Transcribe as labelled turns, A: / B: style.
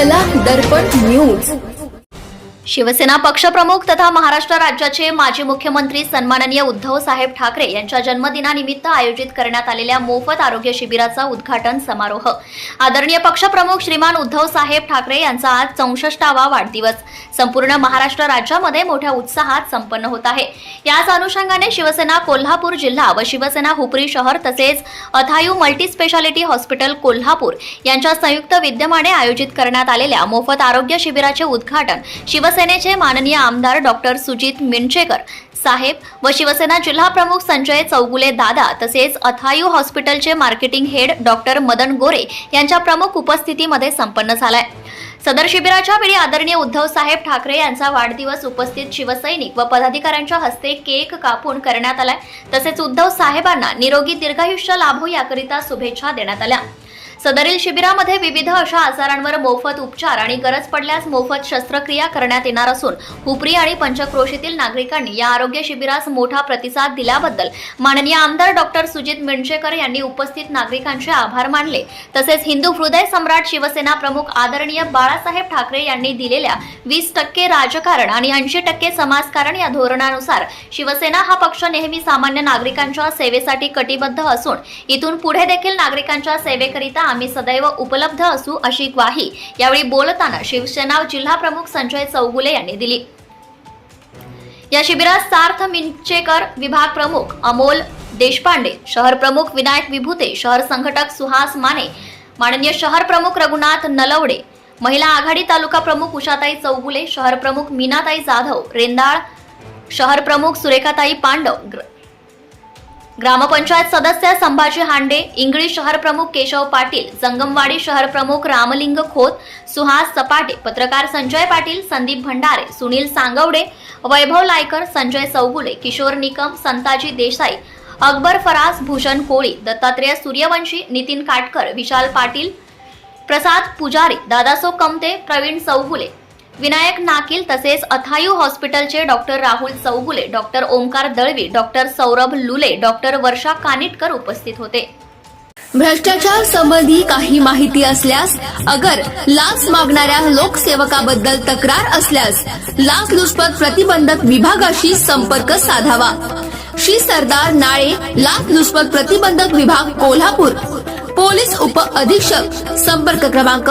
A: कला दर्पण न्यूज.
B: शिवसेना पक्षप्रमुख तथा महाराष्ट्र राज्याचे माजी मुख्यमंत्री सन्माननीय उद्धव साहेब ठाकरे यांच्या जन्मदिनानिमित्त आयोजित करण्यात आलेल्या मोफत आरोग्य शिबिराचा उद्घाटन समारोह. आदरणीय पक्षप्रमुख श्रीमान उद्धव साहेब ठाकरे यांचा आज चौसष्टावा वाढदिवस. संपूर्ण महाराष्ट्र राज्यामध्ये मोठ्या उत्साहात संपन्न होत आहे. याच अनुषंगाने शिवसेना कोल्हापूर जिल्हा व शिवसेना हुपरी शहर तसेच Athayu multi speciality hospital Kolhapur यांच्या संयुक्त विद्यमाने आयोजित करण्यात आलेल्या मोफत आरोग्य शिबिराचे उद्घाटन शिवसेना शिवसेनेचे माननीय आमदार डॉक्टर सुजित मिंचेकर साहेब व शिवसेना जिल्हा प्रमुख संजय चौगुले दादा तसेच अथायू हॉस्पिटलचे marketing head doctor Madan Gore यांच्या प्रमुख उपस्थितीमध्ये संपन्न झालाय. सदर शिबिराच्या वेळी आदरणीय उद्धव साहेब ठाकरे यांचा वाढदिवस उपस्थित शिवसैनिक व पदाधिकाऱ्यांच्या हस्ते केक कापून करण्यात आलाय. तसेच उद्धव साहेबांना निरोगी दीर्घायुष्य लाभो याकरिता शुभेच्छा देण्यात आल्या. सदरील शिबिरामध्ये विविध अशा आजारांवर मोफत उपचार आणि गरज पडल्यास मोफत शस्त्रक्रिया करण्यात येणार असून हुपरी आणि पंचक्रोशीतील नागरिकांनी या आरोग्य शिबिरास मोठा प्रतिसाद दिल्याबद्दल माननीय आमदार डॉक्टर सुजित मिणचेकर यांनी उपस्थित नागरिकांचे आभार मानले. तसेच हिंदू हृदय सम्राट शिवसेना प्रमुख आदरणीय बाळासाहेब ठाकरे यांनी दिलेल्या वीस टक्के राजकारण आणि ऐंशी टक्के समाजकारण या धोरणानुसार शिवसेना हा पक्ष नेहमी सामान्य नागरिकांच्या सेवेसाठी कटिबद्ध असून इथून पुढे देखील नागरिकांच्या सेवेकरिता आम्ही सदैव उपलब्ध असू अशी ग्वाही यावेळी बोलताना शिवसेना जिल्हा प्रमुख संजय चौगुले यांनी दिली. या शिबिरात सार्थ मिंचेकर विभाग प्रमुख अमोल देशपांडे शहर प्रमुख विनायक विभूते शहर संघटक सुहास माने माननीय शहर प्रमुख रघुनाथ नलवडे महिला आघाडी तालुका प्रमुख उषाताई चौगुले शहर प्रमुख मीनाताई जाधव रेंदाळ शहर प्रमुख सुरेखाताई पांडव ग्रामपंचायत सदस्य संभाजी हांडे इंगळी शहर प्रमुख केशव पाटील जंगमवाडी शहर प्रमुख रामलिंग खोत सुहास सपाटे पत्रकार संजय पाटील संदीप भंडारे सुनील सांगवडे वैभव लायकर संजय चौगुले किशोर निकम संताजी देसाई अकबर फराज भूषण कोळी दत्तात्रेय सूर्यवंशी नितीन काटकर विशाल पाटील प्रसाद पुजारी दादासो कमते प्रवीण चौगुले विनायक नाकील तसेच अथायू हॉस्पिटलचे doctor Rahul Chougule doctor Omkar Dalvi doctor Saurabh Lule doctor Varsha Kanitkar उपस्थित होते.
A: भ्रष्टाचार संबंधी काही माहिती असल्यास अगर लाच मागणाऱ्या लोकसेवकाबद्दल तक्रार असल्यास लाचलुचपत प्रतिबंधक विभागाशी संपर्क साधावा. श्री सरदार नाळे लाचलुचपत प्रतिबंधक विभाग कोल्हापूर. पोलीस उप अधीक्षक संपर्क क्रमांक